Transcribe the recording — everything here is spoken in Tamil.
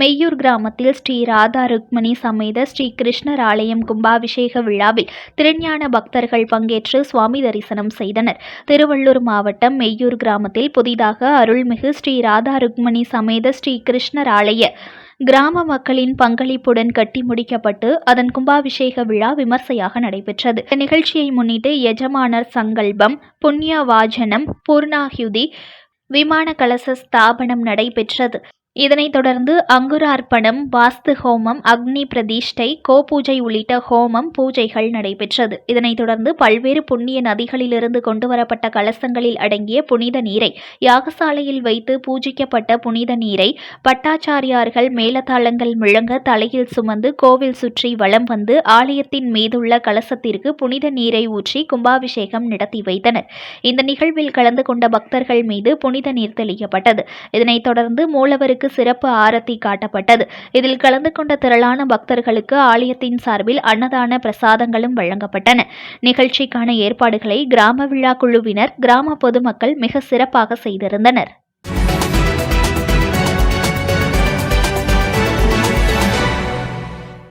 மெய்யூர் கிராமத்தில் ஸ்ரீ ராதா ருக்மணி சமேத ஸ்ரீ கிருஷ்ணர் ஆலயம் கும்பாபிஷேக விழாவில் திருஞான பக்தர்கள் பங்கேற்று சுவாமி தரிசனம் செய்தனர். திருவள்ளூர் மாவட்டம் மெய்யூர் கிராமத்தில் புதிதாக அருள்மிகு ஸ்ரீ ராதா ருக்மணி சமேத ஸ்ரீ கிருஷ்ணர் ஆலய கிராம மக்களின் பங்களிப்புடன் கட்டி முடிக்கப்பட்டு அதன் கும்பாபிஷேக விழா விமர்சையாக நடைபெற்றது. இந்த நிகழ்ச்சியை முன்னிட்டு எஜமானர் சங்கல்பம் புண்ணிய வாஜனம் பூர்ணாஹுதி விமான கலச ஸ்தாபனம் நடைபெற்றது. இதனைத் தொடர்ந்து அங்குரார்ப்பணம் வாஸ்து ஹோமம் அக்னி பிரதிஷ்டை கோபூஜை உள்ளிட்ட ஹோமம் பூஜைகள் நடைபெற்றது. இதனைத் தொடர்ந்து பல்வேறு புண்ணிய நதிகளிலிருந்து கொண்டுவரப்பட்ட கலசங்களில் அடங்கிய புனித நீரை யாகசாலையில் வைத்து பூஜிக்கப்பட்ட புனித நீரை பட்டாச்சாரியார்கள் மேலதாளங்கள் முழங்க தலையில் சுமந்து கோவில் சுற்றி வலம் வந்து ஆலயத்தின் மீதுள்ள கலசத்திற்கு புனித நீரை ஊற்றி கும்பாபிஷேகம் நடத்தி வைத்தனர். இந்த நிகழ்வில் கலந்து கொண்ட பக்தர்கள் மீது புனித நீர் தெளிக்கப்பட்டது. இதனைத் தொடர்ந்து மூலவருக்கு சிறப்பு ஆரத்தி காட்டப்பட்டது. இதில் கலந்து கொண்ட திரளான பக்தர்களுக்கு ஆலயத்தின் சார்பில் அன்னதான பிரசாதங்களும் வழங்கப்பட்டன. நிகழ்ச்சிக்கான ஏற்பாடுகளை கிராம விழா குழுவினர் கிராம பொதுமக்கள் மிக சிறப்பாக செய்திருந்தனர்.